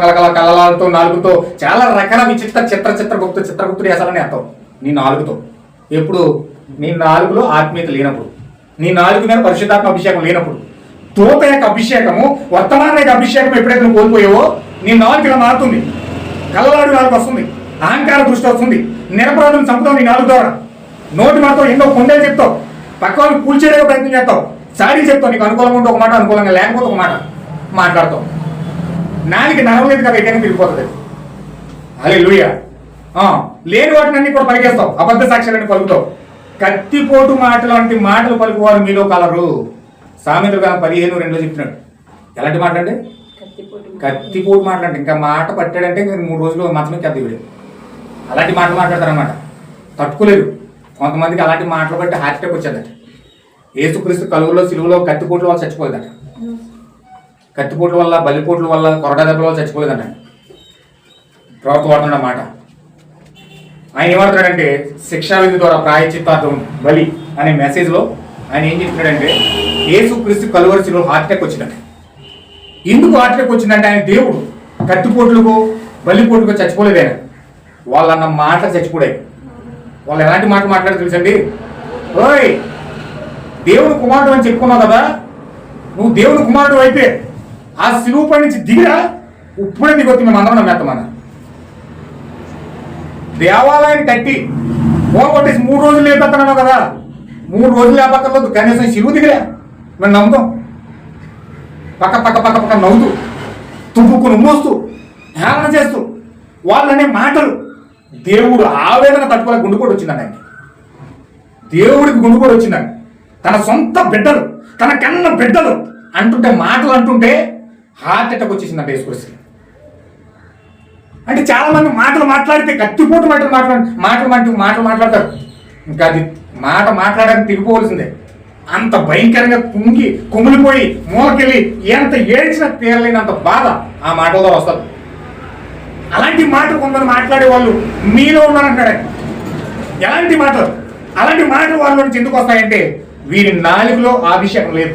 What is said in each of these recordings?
కలకల కలలాలతో నాలుగుతో చాలా రకాల విచిత్ర చిత్ర చిత్ర గుప్త చిత్ర వేసాలని అర్థం. నీ నాలుగుతో. ఎప్పుడు? నీ నాలుగులో ఆత్మీయత లేనప్పుడు. నీ నాలుగు మీద పరిశుద్ధాత్మ అభిషేకం లేనప్పుడు. తోత యొక్క అభిషేకము వర్తమాన యొక్క అభిషేకం ఎప్పుడైతే నువ్వు కోల్పోయావో నీ నాలుగు ఇలా మారుతుంది కలలాడు నాలుగు వస్తుంది. అహంకార దృష్టి వస్తుంది. నిరపరాధం చంపుతావు నీ నాలుగు ద్వారా. నోటి మాతో ఎన్నో కొండలు చెప్తావు. పక్క వాళ్ళు కూల్చేయడానికి ప్రయత్నం చేస్తావు. సారీ చెప్తావు నీకు అనుకూలంగా ఉంటే ఒక మాట అనుకూలంగా లేకపోతే ఒక మాట. మాట్లాడతావు. నాలుగు నడవలేదు కదా ఎక్కడికి తిరిగిపోతుంది అలే లూయ లేని వాటిని అన్ని కూడా పలికేస్తావు అబద్ధ సాక్ష్యాలని పలుకుతావు. కత్తిపోటు మాటలు వంటి మాటలు పలుకువారు మీలో కలరు. సామెతలు కాలం పదిహేను రెండులో చెప్తున్నాడు. ఎలాంటి మాట అంటే కత్తిపోటు మాట్లాడంటే ఇంకా మాట పట్టాడంటే మూడు రోజులు మాత్రమే కత్తి విడు. అలాంటి మాటలు మాట్లాడతారనమాట తట్టుకోలేరు. కొంతమందికి అలాంటి మాటలు బట్టి హార్ట్ అటాక్ వచ్చేదట. ఏసుక్రీస్తు కలుగులో సిలువలో కత్తిపోట్ల వల్ల చచ్చిపోయేదట. కత్తిపోట్ల వల్ల బలిపోట్ల వల్ల కొరడా దెబ్బల వల్ల చచ్చిపోయేదట ప్రభుత్వం వాడుతున్న మాట. ఆయన ఏమంటున్నాడంటే శిక్షావిధి ద్వారా ప్రాయచిత్తార్థం బలి అనే మెసేజ్లో ఆయన ఏం చెప్తున్నాడంటే ఏసుక్రీస్తు కలువరిసిలో కలువరిచిన అటాక్ వచ్చిందట. ఎందుకు హార్ట్అటాక్ వచ్చిందంటే ఆయన దేవుడు కత్తిపోట్లకు బలిపోట్లకు చచ్చిపోలేదు ఆయన. వాళ్ళన్న మాట చచ్చిపోయాయి. వాళ్ళు ఎలాంటి మాట మాట్లాడారు తెలుసండి? ఓయ్ దేవుని కుమారుడు అని చెప్పుకున్నావు కదా నువ్వు దేవుని కుమారుడు అయితే ఆ సిలువు పై నుంచి దిగిరా? ఇప్పుడే దిగొత్తి మేము అందరం నమ్మేస్తామన్న దేవాలయాన్ని కట్టి పోగొట్టేసి మూడు రోజులు లేపెత్తన్నావు కదా. మూడు రోజులు లేపక్కర్లేదు కనీసం సిలువు దిగిరా. మేము నమ్ముతాం పక్క పక్క పక్క పక్క నవ్వుతూ తుప్పుకుని మోస్తూ హేళన చేస్తూ వాళ్ళనే మాటలు. దేవుడు ఆవేదన తట్టుకోలే గుండెపోటు వచ్చిందండి ఆయనకి. దేవుడికి గుండెపోటు వచ్చిందండి తన సొంత బిడ్డలు తన కన్న బిడ్డలు అంటుంటే మాటలు అంటుంటే హార్ట్ అటాక్ వచ్చేసిందంట యేసుక్రీస్తుకి అంటే చాలా మంది మాటలు మాట్లాడితే కత్తిపోటు మాటలు మాట్లాడు మాటలు మాట్లాడు మాటలు మాట్లాడతారు. ఇంకా అది మాట మాట్లాడడానికి తిరిగిపోవలసిందే అంత భయంకరంగా కుంగి కుమిలిపోయి మూలకెళ్ళి ఎంత ఏడ్చినా తీరలేనంత బాధ ఆ మాటలతో వస్తుంది. అలాంటి మాటలు కొందరు మాట్లాడే వాళ్ళు మీలో ఉన్నారంటాడు ఎలాంటి మాటలు? అలాంటి మాటలు వాళ్ళ నుంచి ఎందుకు వస్తాయంటే వీరి నాలుగులో అభిషేకం లేదు.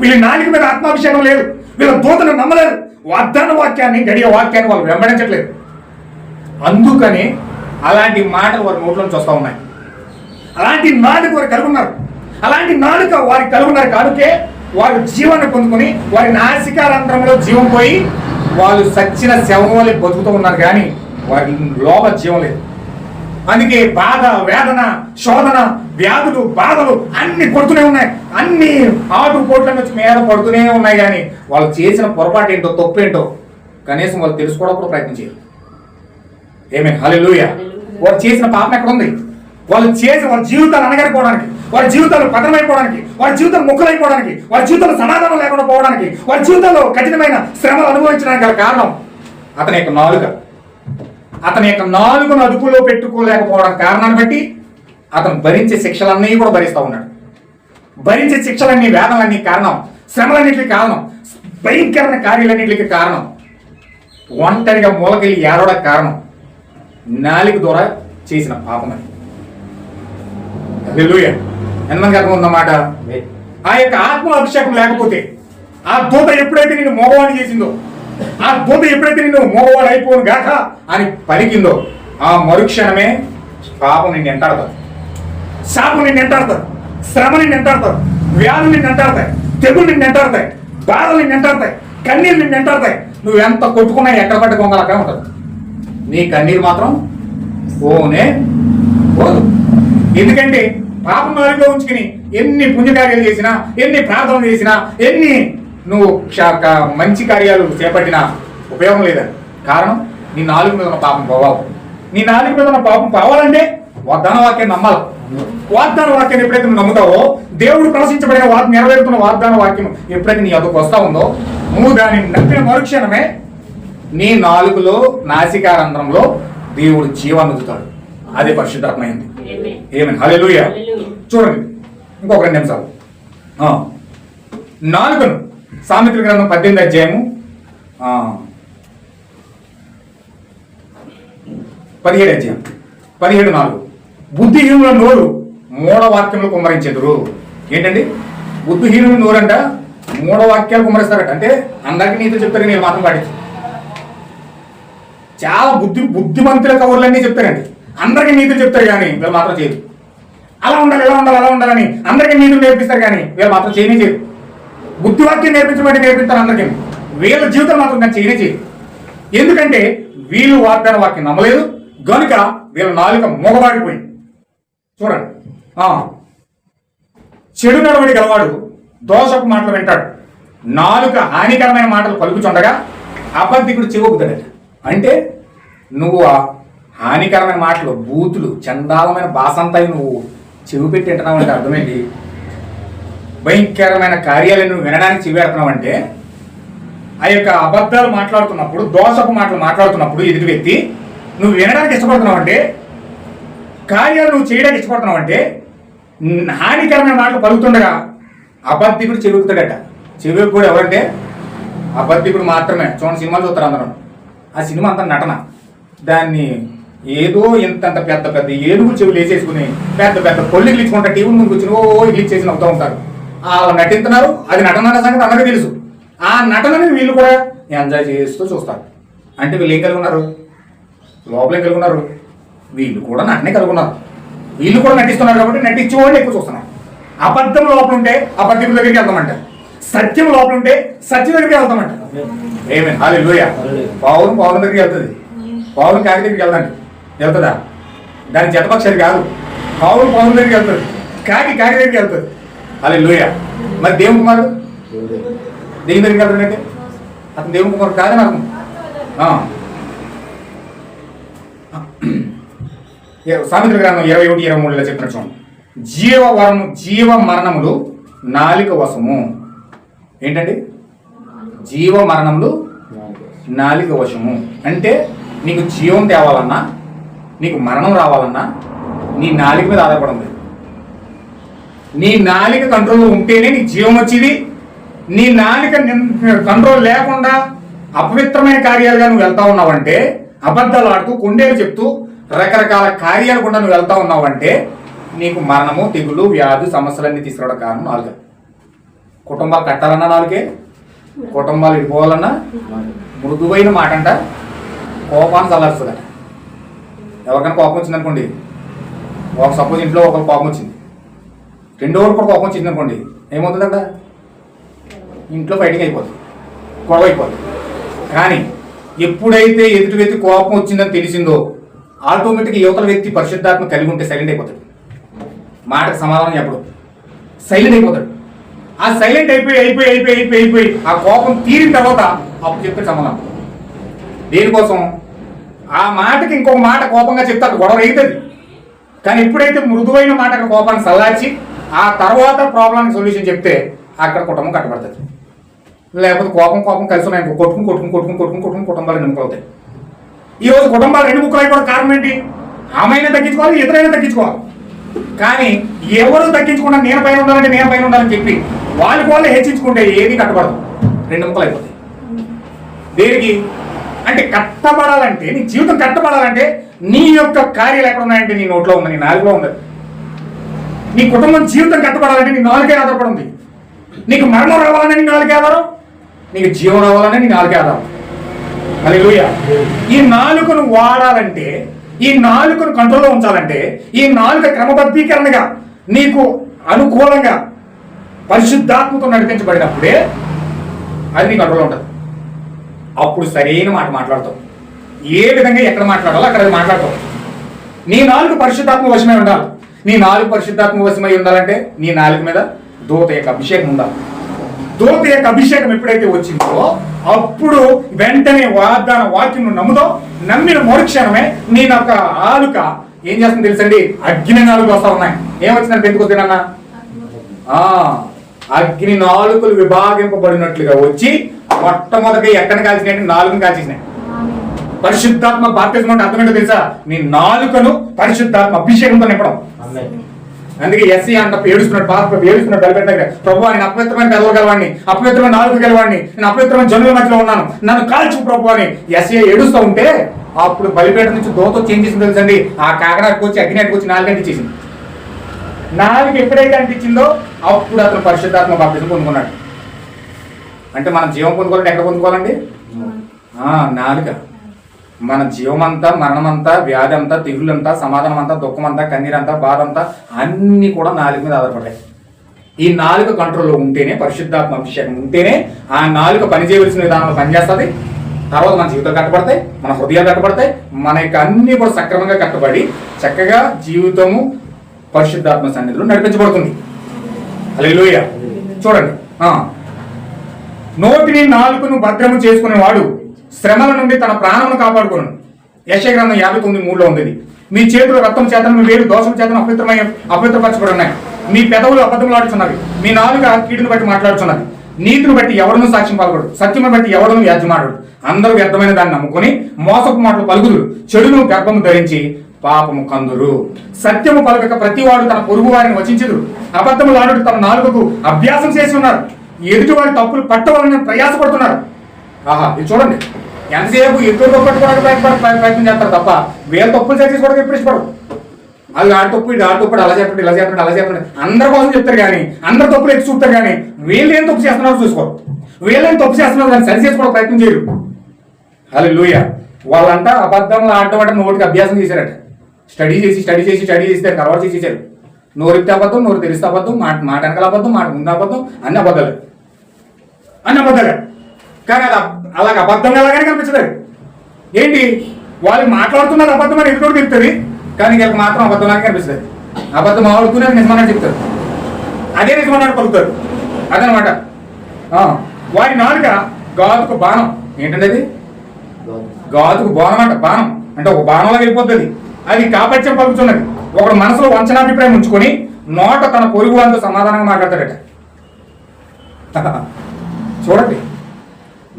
వీళ్ళ నాలుగు మీద ఆత్మాభిషేకం లేదు. వీళ్ళ దూతను నమ్మలేరు. వాగ్దాన వాక్యాన్ని గడియ వాక్యాన్ని వాళ్ళు వెంబడించట్లేదు. అందుకని అలాంటి మాటలు వారి నోట్లోంచి వస్తూ ఉన్నాయి. అలాంటి నాలుగు వారు కలుగున్నారు అలాంటి నాలుక వారి కలుగున్నారు కానుకే వారు జీవాన్ని పొందుకొని వారి నాసికారంధ్రంలో జీవం పోయి వాళ్ళు సచ్చిన శవం వల్లే బతుకుతూ ఉన్నారు కానీ వారి లోపల జీవం లేదు. అందుకే బాధ వేదన శోధన వ్యాధులు బాధలు అన్ని కొడుతూనే ఉన్నాయి. అన్ని ఆటు పోట్ల నుంచి మీద పడుతూనే ఉన్నాయి కానీ వాళ్ళు చేసిన పొరపాటు ఏంటో తప్పు ఏంటో కనీసం వాళ్ళు తెలుసుకోవడం కూడా ప్రయత్నం చేయరు. ఏమే హల్లెలూయా వారు చేసిన పాపం ఎక్కడ ఉంది? వాళ్ళు చేసి వాళ్ళ జీవితాలు అనగలిపోవడానికి వారి జీవితాలు పతనమైపోవడానికి వారి జీవితాలు ముక్కలైపోవడానికి వారి జీవితాలు సమాధానం లేకుండా పోవడానికి వారి జీవితంలో కఠినమైన శ్రమలు అనుభవించడానికి గల కారణం అతని యొక్క నాలుక. అతని యొక్క నాలుగును అదుపులో పెట్టుకోలేకపోవడం కారణాన్ని బట్టి అతను భరించే శిక్షలన్నీ కూడా భరిస్తూ ఉన్నాడు. భరించే శిక్షలన్నీ వేదనలన్నీ కారణం శ్రమలన్నింటికి కారణం భయంకరమైన కార్యాలన్నింటికి కారణం ఒంటరిగా మూలకెళ్ళి ఏడవడానికి కారణం నాలుగు ద్వారా చేసిన పాపమని హల్లెలూయా. ఎంతమందికి అర్థం ఉందన్నమాట ఆ యొక్క ఆత్మ అభిషేకం లేకపోతే ఆ దూత ఎప్పుడైతే నిన్ను మోగవాణి చేసిందో ఆ దూత ఎప్పుడైతే నిన్ను మోగవాడు అయిపోను గాక అని పలికిందో ఆ మరుక్షణమే పాపం నిన్ను ఎంటాడతారు. శాపం నిన్ను ఎంటాడతారు. శ్రమ నిన్ను ఎంటాడతారు. వ్యాధులు నిన్ను ఎంటాడతాయి. తెగులు నిన్ను ఎంటాడతాయి. బాధలు నిన్ను ఎంటాడతాయి. కన్నీళ్ళు నిన్ను ఎంటాడతాయి. నువ్వు ఎంత కొట్టుకున్నా ఎక్కడ పట్టి కొంగలు అక్కడే ఉంటుంది నీ కన్నీరు మాత్రం ఓనే పోదు. ఎందుకంటే పాపం మారిగా ఉంచుకుని ఎన్ని పుణ్యకార్యాలు చేసినా ఎన్ని ప్రార్థనలు చేసినా ఎన్ని నువ్వు మంచి కార్యాలు చేపట్టినా ఉపయోగం లేదని. కారణం నీ నాలుగు మీద ఉన్న పాపం పోవాలి. నీ నాలుగు మీద ఉన్న పాపం పోవాలంటే వాగ్దాన వాక్యాన్ని నమ్మాలి. వాగ్దాన వాక్యాన్ని ఎప్పుడైతే నువ్వు నమ్ముతావో దేవుడు ప్రవశించబడిన వాక్ నెరవేరుతున్న వాగ్దాన వాక్యం ఎప్పుడైతే నీ అదుకు వస్తా ఉందో నువ్వు దాన్ని నమ్మిన మరుక్షణమే నీ నాలుగులో నాసికారంధ్రంలో దేవుడు జీవాన్ని వదులుతాడు అదే పరిశుద్ధాత్మైంది ఏమని హల్లెలూయా చూడండి. ఇంకొక రెండు నిమిషాలు. నాలుగును సామెతల గ్రంథం పద్దెనిమిది అధ్యాయము పదిహేడు అధ్యాయం. పదిహేడు నాలుగు. బుద్ధిహీనుల నోరు మూఢవాక్యములు కుమ్మరించెదురు. ఏంటండి? బుద్ధిహీనుల నోరంట మూఢవాక్యాలు కుమ్మరిస్తారట. అంటే అందరికీ నీతో చెప్తారు నేను మాత్రం పాటించు చాలా బుద్ధి బుద్ధిమంతుల కవర్లన్నీ చెప్తారండి. అందరికీ నీతులు చెప్తారు కానీ వీళ్ళు మాత్రం చేయరు. అలా ఉండాలి ఎలా ఉండాలి అలా ఉండాలని అందరికీ నీతులు నేర్పిస్తారు కానీ వీళ్ళు మాత్రం చేయనే చేయరు. బుద్ధివాక్యం నేర్పించబట్టి నేర్పిస్తారు అందరికీ. వీళ్ళ జీవితం మాత్రం కానీ చేయనే చేయరు ఎందుకంటే వీళ్ళు వాగ్దాన వాక్యం నమ్మలేదు. గనుక వీళ్ళ నాలుక మొగబాడిపోయింది చూడండి. ఆ. చెడు నడవడి గలవాడు దోషపు మాటలు వింటాడు. నాలుక హానికరమైన మాటలు పలుకుచుండగా అబద్ధికుడు చెవుకుతాడట అంటే నువ్వు ఆ హానికరమైన మాటలు బూతులు చండాలమైన భాషంతాయి నువ్వు చెవి పెట్టి వింటున్నావు అంటే అర్థమేంటి భయంకరమైన కార్యాలను నువ్వు వినడానికి చెవి అంటే ఆ యొక్క అబద్ధాలు మాట్లాడుతున్నప్పుడు దోషపు మాటలు మాట్లాడుతున్నప్పుడు ఎదుటి వ్యక్తి నువ్వు వినడానికి ఇష్టపడుతున్నావు అంటే కార్యాలు నువ్వు చేయడానికి ఇష్టపడుతున్నావు అంటే హానికరమైన మాటలు పలుకుతుండగా అబద్ధికుడు చెవుకుతాడట చెవికి కూడా ఎవరంటే అబద్ధికుడు మాత్రమే. చూడండి సినిమాలు చూస్తారు అందరూ. ఆ సినిమా అంత నటన. దాన్ని ఏదో ఇంతంత పెద్ద పెద్ద ఏనుగు చెవులు వేసేసుకుని పెద్ద పెద్ద కొల్లికి ఇచ్చుకుంటా టీవీ ముందు కూర్చుని ఓ ఇడ్లీ చేసి నవ్వుతూ ఉంటారు. నటిస్తున్నారు అది నటన అన్న సంగతి అందరికీ తెలుసు. ఆ నటనని వీళ్ళు కూడా ఎంజాయ్ చేస్తూ చూస్తారు. అంటే వీళ్ళు ఏం కలుగున్నారు? లోపలే లోపల వీళ్ళు కూడా నటనే కలుగున్నారు. వీళ్ళు కూడా నటిస్తున్నారు కాబట్టి నటించే వాళ్ళు ఎక్కువ చూస్తున్నారు. అబద్ధం లోపల ఉంటే అబద్ధం దగ్గరికి వెళ్తామంట. సత్యం లోపల ఉంటే సత్యం దగ్గరికి వెళ్తామంట. ఏమే హాలే లోయ పౌరం దగ్గరికి వెళ్తుంది. పావులు కాకి దగ్గరికి వెళ్దండి వెళ్తుందా? దాని జతపక్షాలు కాదు. పావులు పౌరం దగ్గరికి వెళ్తుంది. కాకి కాకి దగ్గరికి వెళ్తుంది. అదే లూయ మరి దేవుని కుమారుడు? దేవుని దగ్గరికి వెళ్తాడంటే అతను దేవుని కుమారుడు కాదని అర్థం సామెతల గ్రంథం ఇరవై ఒకటి ఇరవై మూడులో చెప్పిన చూడండి. జీవ వరము జీవ మరణములు నాలిక వశము. ఏంటండి? జీవ మరణములు నాలిక వశము. అంటే నీకు జీవం తేవాలన్నా నీకు మరణం రావాలన్నా నీ నాలిక మీద ఆధారపడి ఉంది నీ నాలిక కంట్రోల్ ఉంటేనే నీకు జీవం వచ్చేది. నీ నాలిక కంట్రోల్ లేకుండా అపవిత్రమైన కార్యాలుగా నువ్వు వెళ్తా ఉన్నావంటే అబద్ధాలు ఆడుతూ కొండేలు చెప్తూ రకరకాల కార్యాలు కూడా నువ్వు వెళ్తా ఉన్నావంటే నీకు మరణము తెగులు వ్యాధి సమస్యలన్నీ తీసుకురావడం కారణం నాలుగే కుటుంబాలు కట్టాలన్నా నాలుగే కుటుంబాలు ఇడిపోవాలన్నా మృదువైన మాట అంట కోపాన్ని చల్లారుస్తుందట. ఎవరికైనా కోపం వచ్చిందనుకోండి. ఒక సపోజ్ ఇంట్లో ఒక కోపం వచ్చింది. రెండో కూడా కోపం వచ్చింది అనుకోండి ఏమవుతుందంట? ఇంట్లో ఫైటింగ్ అయిపోతుంది గొడవ అయిపోతుంది కానీ ఎప్పుడైతే ఎదుటి వ్యక్తి కోపం వచ్చిందని తెలిసిందో ఆటోమేటిక్గా యువతల వ్యక్తి పరిశుద్ధాత్మ కలిగి ఉంటే సైలెంట్ అయిపోతాడు. మాటకు సమాధానం చెప్పడు. సైలెంట్ అయిపోతాడు. ఆ సైలెంట్ అయిపోయి అయిపోయి అయిపోయి అయిపోయి అయిపోయి ఆ కోపం తీరిన తర్వాత అప్పుడు చెప్తే సమాధానం. దేనికోసం? ఆ మాటకి ఇంకొక మాట కోపంగా చెప్తే అక్కడ గొడవ అవుతుంది కానీ ఎప్పుడైతే మృదువైన మాట అక్కడ కోపాన్ని సల్లార్చి ఆ తర్వాత ప్రాబ్లానికి సొల్యూషన్ చెప్తే అక్కడ కుటుంబం కట్టబడుతుంది. లేకపోతే కోపం కోపం కలిసి ఉన్నాయి కొట్టుకుని కొట్టుకుని కొట్టుకుని కొట్టుకుని కొట్టుకుని కుటుంబాలు ఎన్నుకలు అవుతాయి ఈ రోజు కుటుంబాలు రెండు ముక్కలు అయిపోవడం కారణం ఏంటి? ఆమెైనా తగ్గించుకోవాలి ఇతరైనా తగ్గించుకోవాలి. కానీ ఎవరు తగ్గించకుండా నేను పైన ఉండాలంటే నేను పైన ఉండాలని చెప్పి వాళ్ళకి వాళ్ళు హెచ్చించుకుంటే ఏది కట్టబడదు. రెండు ముక్కలు అయిపోతాయి దేనికి? అంటే కట్టబడాలంటే నీ జీవితం కట్టబడాలంటే నీ యొక్క కార్యాలు ఎక్కడ ఉన్నాయంటే నీ నోట్లో ఉంది నీ నాలుగులో ఉంది నీ కుటుంబం జీవితం కట్టబడాలంటే నీ నాలుగే ఆధారపడి ఉంది. నీకు మరణం రావాలనే నీ నాలుగే ఆధారం నీకు జీవం రావాలనే నీ నాలుగే ఆధారం. హల్లెలూయా. ఈ నాలుకను వాడాలంటే ఈ నాలుకను కంట్రోల్లో ఉంచాలంటే ఈ నాలుక క్రమబద్ధీకరణగా నీకు అనుకూలంగా పరిశుద్ధాత్మతో నడిపించబడినప్పుడే అది నీ కంట్రోల్లో ఉంటుంది. అప్పుడు సరైన మాట మాట్లాడతావు. ఏ విధంగా ఎక్కడ మాట్లాడాలో అక్కడ మాట్లాడతావు. నీ నాలుగు పరిశుద్ధాత్మ వశమై ఉండాలి. నీ నాలుగు పరిశుద్ధాత్మ వశమై ఉండాలంటే నీ నాలుగు మీద దూత యొక్క అభిషేకం ఉండాలి. దూత యొక్క అభిషేకం ఎప్పుడైతే వచ్చిందో అప్పుడు వెంటనే వాగ్దాన వాక్యం నమ్ముదో నమ్మిన మరుక్షణమే నీ యొక్క ఆలుక ఏం చేస్తుంది తెలుసండి? అగ్ని నాలుగు వస్తా ఉన్నాయి. ఏమొచ్చిందంటే ఎందుకు వద్దనన్నా ఆ అగ్ని నాలుకలు విభాగింపబడినట్లుగా వచ్చి మొట్టమొదటి ఎక్కడ కాల్చినాయి నాలుగుని కాల్చేసినాయి. పరిశుద్ధాత్మ బాప్తిజం అంటే అర్థమేంటో తెలుసా? నీ నాలుకను పరిశుద్ధాత్మ అభిషేకంతో నింపడం. అందుకే ఎస్సీ అంట ఏడుస్తున్నాడు పాప ఏడుస్తున్నాడు బలిపెట్ట దగ్గర ప్రభు నేను అపవిత్రమైన కలవ గలవాడిని అపవిత్రమైన నాలుగు గలవాడిని నేను అపవిత్రమైన జనుల మధ్యలో ఉన్నాను. నన్ను కాల్చు ప్రభు అని ఎస్సీ ఏడుస్తూ ఉంటే అప్పుడు బలిపేట నుంచి దోతో చేంజ్ చేసింది తెలుసండి. ఆ కాకినాడకు వచ్చి అగ్నినాడికి వచ్చి నాలుగు అంటించేసింది నాలుగు ఎప్పుడైతే అనిపించిందో అప్పుడు అతను పరిశుద్ధాత్మ బాప్తిజం పొందుకున్నాడు. అంటే మనం జీవం పొందుకోవాలంటే ఎక్కడ పొందుకోవాలండి? ఆ, నాలుక. మన జీవమంతా మరణమంతా వ్యాధి అంతా తెగులంతా సమాధానం అంతా దుఃఖమంతా కన్నీరంతా బాధ అంతా అన్నీ కూడా నాలుగు మీద ఆధారపడ్డాయి ఈ నాలుగు కంట్రోల్లో ఉంటేనే పరిశుద్ధాత్మ అభిషేకం ఉంటేనే ఆ నాలుగు పనిచేయవలసిన విధానంలో పనిచేస్తుంది. తర్వాత మన జీవితం కట్టబడతాయి మన హృదయాలు కట్టబడతాయి మన యొక్క అన్ని కూడా సక్రమంగా కట్టబడి చక్కగా జీవితము పరిశుద్ధాత్మ సన్నిధిలో నడిపించబడుతుంది. అలా చూడండి. నోటిని నాలుకను భద్రము చేసుకునేవాడు శ్రమల నుండి తన ప్రాణమును కాపాడుకును యశగ్రంథం యాభై తొమ్మిది మూడులో ఉంది మీ చేతులు రక్తం చేతను మీ వేలు దోషం చేతను అపవిత్రమై అపవిత్రపరచబడి ఉన్నాయి మీ పెదవులు అబద్ధములాడుచున్నవి. మీ నాలుక కీడును బట్టి మాట్లాడుచున్నది. నీతిని బట్టి ఎవరినూ సాక్ష్యం పలకడు సత్యమును బట్టి ఎవడను వ్యాజ్యమాడు అందరూ వ్యర్థమైన దాన్ని నమ్ముకొని మోసపు మాటలు పలుకుదురు. చెడును గర్భము ధరించి పాపము కందురు. సత్యము పలకక ప్రతివాడు తన పొరుగు వారిని వచించుదురు. అబద్ధములాడు తమ నాలుగుకు అభ్యాసం చేసి ఉన్నారు. ఎదుటి వారి తప్పులు పట్టవాలని ప్రయాసపడుతున్నారు. ఆహా ఇది చూడండి. ఎంతసేపు ఎదురు పట్టుకోవడానికి ప్రయత్నం చేస్తారు తప్ప వేరే తప్పులు చేసి కూడా ఎప్పుడు ఇష్టపడరు. అది ఆ తప్పు ఆ తప్పుడు అలా చెప్పండి ఇలా చెప్పండి అలా చెప్పండి అందరి కోసం చెప్తారు కానీ అందరు తప్పులు ఎత్తి చూస్తారు కానీ వీళ్ళు ఏం తప్పు చేస్తున్నారో చూసుకోరు. వీళ్ళు ఏం తప్పు చేస్తున్నారో దాన్ని సరి చేసుకోవడం ప్రయత్నం చేయరు. అలా లూయ వాళ్ళంతా అబద్ధంలో ఆడటం అంటే నోటికి అభ్యాసం చేశారట. స్టడీ చేసి స్టడీ చేసి స్టడీ చేసి దానికి అలవాటు చేసి చేశారు. నోరిపితే అబద్ధం నోరు తెలిస్తే అబద్ధం మాట మాట వెనకాల అబద్ధం మాట ముందు అబద్ధం అన్ని అబద్ధాలు. అన్ని అబద్ధాలే. కానీ అది అలాగ అబద్ధంగా అలాగనే కనిపించలేదు ఏంటి? వాళ్ళు మాట్లాడుతున్నారు అబద్ధం అని ఎదురు చెప్తుంది కానీ వీళ్ళకి మాత్రం అబద్ధంలాగా కనిపిస్తుంది. అబద్ధం ఆడుతూనే నిజమని చెప్తారు. అదే నిజమానని పలుకుతారు అదనమాట. వారి నాలుక గాతుకు బాణం. ఏంటంటే అది గాజుకు బాణం అంట బాణం. అంటే ఒక బాణంలో వెళ్ళిపోతుంది అది. కాపత్యం పలుకుతున్నది. ఒకడు మనసులో వంచనాభిప్రాయం ఉంచుకొని నోట తన పొరుగు వాళ్ళతో సమాధానంగా మాట్లాడతాడట. చూడండి.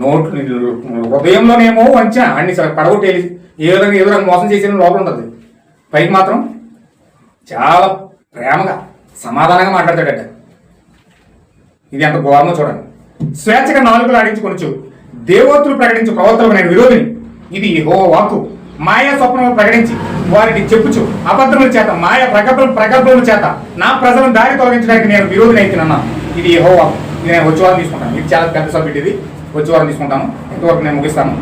నోట్ హృదయంలోనేమో వంచ అన్ని సరే పడగొట్టేది ఏ విధంగా ఏ విధంగా మోసం చేసిన లోపల ఉంటుంది. పైకి మాత్రం చాలా ప్రేమగా సమాధానంగా మాట్లాడతాడట. ఇది ఎంత ఘోరమో చూడండి. స్వేచ్ఛగా నాలుగులు ఆడించుకొనొచ్చు దేవోత్తులు ప్రకటించు ప్రవర్తనకు నేను విరోధిని. ఇది హో వాక్కు మాయా స్వప్నము ప్రకటించి వారిని చెప్పుచు. అబద్ధముల చేత మాయ ప్రగల్భ ప్రగల్భముల చేత నా ప్రజలను దారి తొలగించడానికి నేను విరోధిని అయితే ఇది హో వాక్కు నేను వచ్చే వారం తీసుకుంటాను. ఇది చాలా పెద్ద సబ్జెక్ట్ ఇది. వచ్చే వారం తీసుకుంటాను. ఇంతవరకు నేను ముగిస్తాను.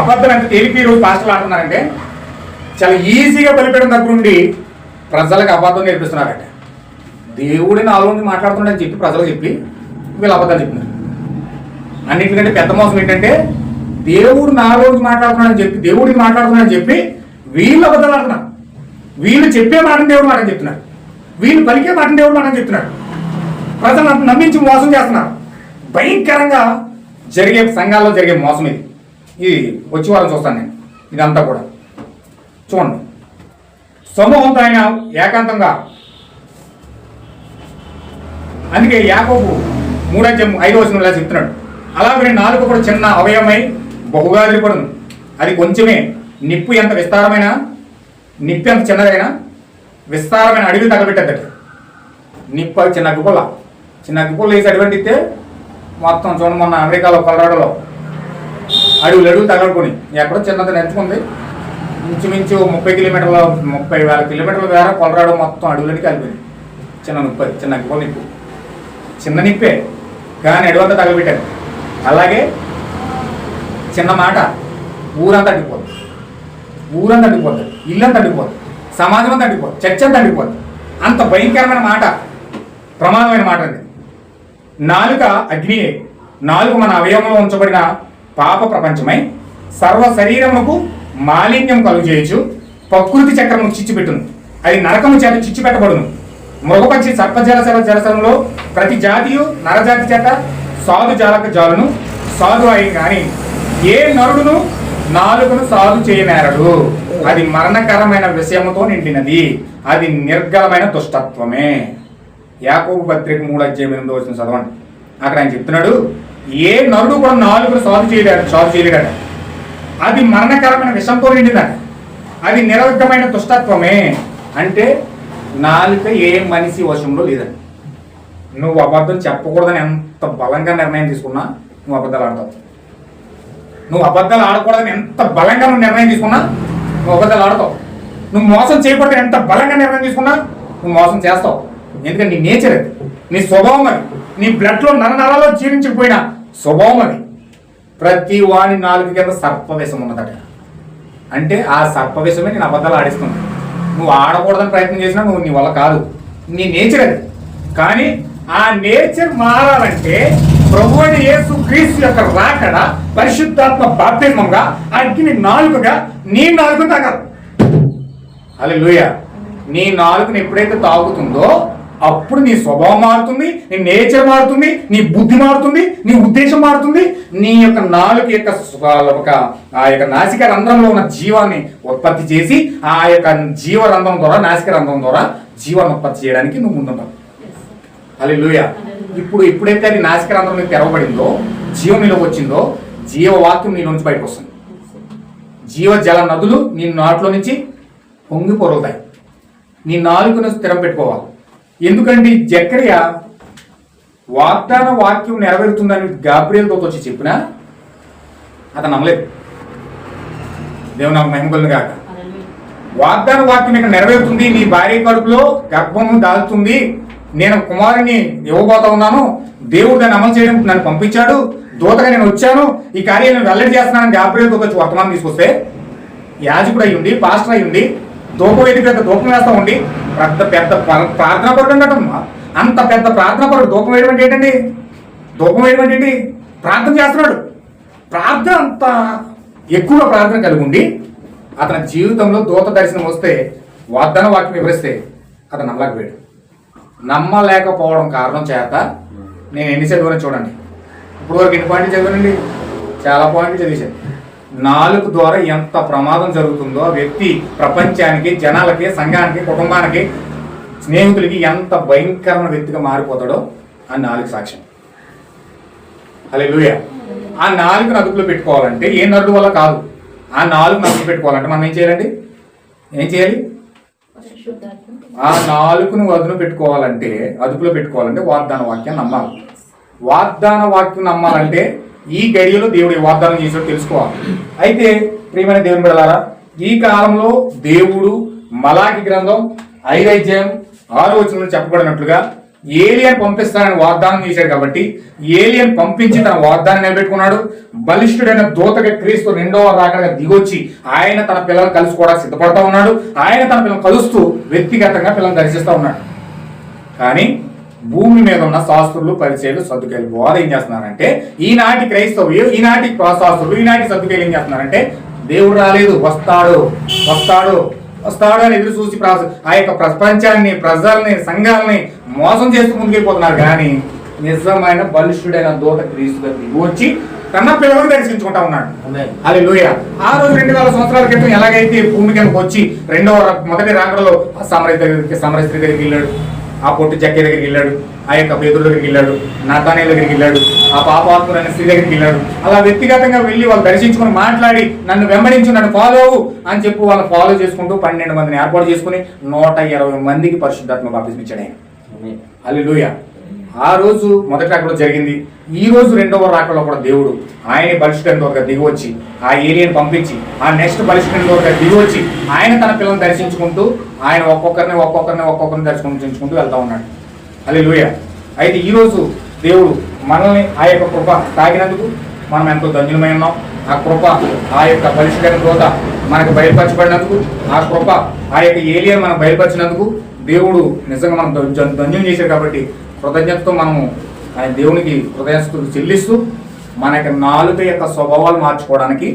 అబద్ధం ఎంత తేలిక రోజు పాస్టర్లు ఆడుతున్నారంటే చాలా ఈజీగా బలిపీయడం దగ్గరుండి ప్రజలకు అబద్ధం నేర్పిస్తున్నారట. దేవుడి నాలుగు నుండి మాట్లాడుతున్నాడని చెప్పి ప్రజలు చెప్పి వీళ్ళు అబద్ధాలు చెప్పినారు అన్నింటికంటే పెద్ద మోసం ఏంటంటే దేవుడు నాలుగు నుంచి మాట్లాడుతున్నాడని చెప్పి దేవుడికి మాట్లాడుతున్నాడని చెప్పి వీళ్ళు అబద్ధాలు ఆడుతున్నారు. వీళ్ళు చెప్పే మాటని దేవుడు మాటని చెప్తున్నారు. వీళ్ళు పలికే మాటని దేవుడు మాటని చెప్తున్నారు. ప్రజలను నమ్మించి మోసం చేస్తున్నారు. భయంకరంగా జరిగే సంఘాల్లో జరిగే మోసం ఇది. ఇది వచ్చే వారం చూస్తాను నేను. ఇదంతా కూడా. చూడండి. సమూహంతో ఆయన ఏకాంతంగా అందుకే యాకోబు మూడో ఐదో వచనం ఇలా చెప్తున్నాడు. అలాగే నాలుగు కూడా చిన్న అవయవమై బహుగా పడును అది కొంచెమే. నిప్పు ఎంత విస్తారమైన నిప్పు ఎంత చిన్నదైనా విస్తారమైన అడవి తగలబెట్టద్దట నిప్పు అది చిన్న గుబల చిన్న అగ్గిపుల్ల వేసి అడివంటితే మొత్తం చూడండి మొన్న అమెరికాలో కొలరాడోలో. అడవులు అడుగు తగలకొని. ఎక్కడో చిన్నది నెంచుకుంది ఇంచుమించు ముప్పై కిలోమీటర్ల ముప్పై వేల కిలోమీటర్ల ద్వారా కొలరాడు మొత్తం అడవులని కలిపింది చిన్న నిప్పు చిన్న గో నిప్పు. చిన్న నిప్పే కానీ అడుగంతా తగలబెట్టాను అలాగే చిన్న మాట ఊరంతా అడ్డిపోద్ది ఊరంతా అడ్డిపోద్ది ఇల్లంతా అడ్డిపోద్ది సమాజం అంతా అడ్డిపోద్ది చర్చ అంతా అడ్డిపోద్ది అంత భయంకరమైన మాట ప్రమాదమైన మాట అది నాలుక అగ్నియే నాలుగు మన అవయవంలో ఉంచబడిన పాప ప్రపంచమై సర్వ శరీరముకు మాలిన్యం కలుగు చేయొచ్చు ప్రకృతి చక్రము చిచ్చిపెట్టును. అది నరకము చేత చిచ్చిపెట్టబడును. మృగపక్షి సర్పజలసల జలసరంలో ప్రతి జాతియు నరజాతి చేత సాధు జాలక జాలును సాధు అయి కానీ ఏ నరుడును నాలుగును సాధు చేయనేరడు. అది మరణకరమైన విషయముతో నిండినది. అది నిర్గలమైన దుష్టత్వమే. యాకోబు పత్రిక మూడు అధ్యాయం ఎనిమిది వచ్చిన చదవండి. అక్కడ ఆయన చెప్తున్నాడు ఏ నరుడు కూడా నాలుగు సాగు చేయలేడు సాగు చేయలేడట. అది మరణకరమైన విషంతో నిండినట అది నిరర్గమైన దుష్టత్వమే. అంటే నాలుక ఏ మనిషి వశంలో లేదండి. నువ్వు అబద్ధం చెప్పకూడదని ఎంత బలంగా నిర్ణయం తీసుకున్నా నువ్వు అబద్ధాలు ఆడతావు. నువ్వు అబద్ధాలు ఆడకూడదని ఎంత బలంగా నువ్వు నిర్ణయం తీసుకున్నా నువ్వు అబద్ధాలు ఆడతావు. నువ్వు మోసం చేయకూడదని ఎంత బలంగా నిర్ణయం తీసుకున్నా నువ్వు మోసం చేస్తావు. ఎందుకంటే నీ నేచర్ అది. నీ స్వభావం అది. నీ బ్లడ్లో నర నరాల్లో జీర్ణించిపోయిన స్వభావం అది. ప్రతి వాని నాలుగు కింద సర్పవేశం ఉన్నదట. అంటే ఆ సర్పవేశమే నేను అబద్ధాలు ఆడిస్తుంది. నువ్వు ఆడకూడదని ప్రయత్నం చేసినా నువ్వు నీ వల్ల కాదు. నీ నేచర్ అది. కానీ ఆ నేచర్ మారాలంటే ప్రభు అని యేసు క్రీస్తు యొక్క రాకడ పరిశుద్ధాత్మ బాప్తిజమంగా అగ్ని నాలుగుగా నీ నాలుగు తాగాలి లూయ నీ నాలుకను ఎప్పుడైతే తాగుతుందో అప్పుడు నీ స్వభావం మారుతుంది నీ నేచర్ మారుతుంది నీ బుద్ధి మారుతుంది నీ ఉద్దేశం మారుతుంది. నీ యొక్క నాలుక యొక్క ఒక ఆ యొక్క నాసిక రంధ్రంలో ఉన్న జీవాన్ని ఉత్పత్తి చేసి ఆ యొక్క జీవ రంధ్రం ద్వారా నాసిక రంధ్రం ద్వారా జీవాన్ని ఉత్పత్తి చేయడానికి నువ్వు ముందుంటావు లూయ ఇప్పుడు ఎప్పుడైతే అది నాసిక రంధ్రం నీకు తెరవబడిందో జీవం నీలోకి వచ్చిందో జీవవాక్యం నీ నుంచి బయటకు వస్తుంది. జీవ జల నదులు నీ నాట్లో నుంచి పొంగి నీ నాలుగును స్థిరం పెట్టుకోవాలి. ఎందుకంటే జక్రియ వాగ్దాన వాక్యం నెరవేరుతుందని గాబ్రియల్తో వచ్చి చెప్పినా? అతను నమ్మలేదు దేవుని నాకు మహిమగలను కాక వాగ్దాన వాక్యం ఇక్కడ నెరవేరుతుంది నీ భార్య కడుపులో గర్భము దాల్చుతుంది నేను కుమారుని ఇవ్వబోతా ఉన్నాను దేవుడు దాన్ని అమలు చేయడం నన్ను పంపించాడు దూతగా నేను వచ్చాను ఈ కార్యం నేను వెల్లడి చేస్తున్నానని గాబ్రియల్ దూత వచ్చి వర్తమానం తీసుకొస్తే యాజకుడు అయి ఉండి పాస్టర్ అయి ఉండి దూపం వేది పెద్ద దూపం వేస్తా ఉండి పెద్ద పెద్ద ప్రార్థన ప్రార్థనా పరుడు అన్నట్టమ్మా అంత పెద్ద ప్రార్థన పరుడు దూపం వేయడం అంటే ఏంటండి? దూపం వేయడం అంటే ఏంటి? ప్రార్థన చేస్తున్నాడు. ప్రార్థన అంత ఎక్కువ ప్రార్థన కలిగి ఉండి అతని జీవితంలో దూత దర్శనం వస్తే వాగ్దాన వాక్యం వివరిస్తే అతను నమ్మలేకపోయాడు. నమ్మలేకపోవడం కారణం చేత నేను ఎన్ని చదివానో చూడండి. ఇప్పుడు వరకు ఎన్ని పాయింట్లు చదివానండి? చాలా పాయింట్లు చదివేశాను. నాలుగు ద్వారా ఎంత ప్రమాదం జరుగుతుందో ఆ వ్యక్తి ప్రపంచానికి జనాలకి సంఘానికి కుటుంబానికి స్నేహితులకి ఎంత భయంకరమైన వ్యక్తిగా మారిపోతాడో ఆ నాలుగు సాక్ష్యం. హల్లెలూయా. ఆ నాలుగు అదుపులో పెట్టుకోవాలంటే ఏ నరుడు వల్ల కాదు. ఆ నాలుగు అదుపు పెట్టుకోవాలంటే మనం ఏం చేయాలండి? ఏం చేయాలి? ఆ నాలుగును అదును పెట్టుకోవాలంటే అదుపులో పెట్టుకోవాలంటే వాగ్దాన వాక్యం నమ్మాలి. వాగ్దాన వాక్యం నమ్మాలంటే ఈ గడియలో దేవుడు వాగ్దానం చేసాడు తెలుసుకోవాలి. అయితే ప్రియమైన దేవుని బిడలారా ఈ కాలంలో దేవుడు మలాకి గ్రంథం ఐదైద్యం ఆరు వచనంలో చెప్పబడినట్లుగా ఏలియన్ పంపిస్తానని వాగ్దానం చేశాడు కాబట్టి ఏలియన్ పంపించి తన వాగ్దానం నిలబెట్టుకున్నాడు. బలిష్ఠుడైన దూతగా క్రీస్తు రెండవ రాకడగా దిగొచ్చి ఆయన తన పిల్లలను కలుసుకోవడానికి సిద్ధపడతా ఉన్నాడు. ఆయన తన పిల్లలను కలుస్తూ వ్యక్తిగతంగా పిల్లలను దర్శిస్తూ ఉన్నాడు. కానీ భూమి మీద ఉన్న శాస్త్రులు పరిచయాలు సర్దుకాయలు బోధ ఏం చేస్తున్నారంటే ఈనాటి క్రైస్తవులు ఈనాటి శాస్త్రులు ఈనాటి సర్దుకాయలు ఏం చేస్తున్నారంటే దేవుడు రాలేదు వస్తాడు వస్తాడు వస్తాడు అని ఎదురు చూసి ఆ యొక్క ప్రపంచాన్ని ప్రజల్ని సంఘాలని మోసం చేస్తూ ముందుకెళ్ళిపోతున్నారు. కానీ నిజమైన బలిష్ఠుడైన దూత క్రీస్తుగా దిగి వచ్చి తన పిల్లలను దర్శించుకుంటా ఉన్నాడు. అది లోయ ఆ రోజు రెండు వేల సంవత్సరాల క్రితం ఎలాగైతే భూమి కిందకు వచ్చి రెండవ మొదటి రాకడలో ఆ సమర దగ్గరికి సమర స్త్రీ దగ్గరికి వెళ్ళాడు. ఆ పొట్టి జక్కే దగ్గరికి వెళ్ళాడు ఆ యొక్క పేదల దగ్గరికి వెళ్ళాడు నాతానే దగ్గరికి వెళ్ళాడు ఆ పాపాత్ములైన స్త్రీ దగ్గరికి వెళ్ళాడు. అలా వ్యక్తిగతంగా వెళ్ళి వాళ్ళు దర్శించుకుని మాట్లాడి నన్ను వెంబడించు నన్ను ఫాలో అవ్వు అని చెప్పి వాళ్ళు ఫాలో చేసుకుంటూ పన్నెండు మందిని ఏర్పాటు చేసుకుని నూట ఇరవై మందికి పరిశుద్ధాత్మ బాప్తిస్మిచ్చాడు ఆయన. హల్లెలూయ ఆ రోజు మొదటి రాకడలో జరిగింది. ఈ రోజు రెండవ రాకడలో కూడా దేవుడు ఆయన బలిష్ఠుడైన దూతగా దిగి వచ్చి ఆ ఏరియాని పంపించి ఆ నెక్స్ట్ బలిష్ఠుడైన దూతగా దిగువచ్చి ఆయన తన పిల్లల్ని దర్శించుకుంటూ ఆయన ఒక్కొక్కరిని ఒక్కొక్కరిని ఒక్కొక్కరిని దర్శించుకుంటూ వెళ్తా ఉన్నాడు. హల్లెలూయ. అయితే ఈరోజు దేవుడు మనల్ని ఆ యొక్క కృప తాగినందుకు మనం ఎంతో ధన్యులమై ఉన్నాం. ఆ కృప ఆ యొక్క బలిష్కరణ క్రోత మనకు బయలుపరచబడినందుకు ఆ కృప ఆ యొక్క ఏలియన్ మనం బయలుపరిచినందుకు దేవుడు నిజంగా మనం ధన్యం చేశాడు కాబట్టి కృతజ్ఞతతో మనము ఆయన దేవునికి హృదయస్థులు చెల్లిస్తూ మన యొక్క నాలుక యొక్క స్వభావాలు మార్చుకోవడానికి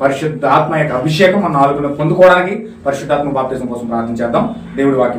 పరిశుద్ధాత్మ యొక్క అభిషేకం మన నాలుగును పొందుకోవడానికి పరిశుద్ధాత్మ బాప్తిజం కోసం ప్రార్థన చేద్దాం. దేవుడి వాక్యం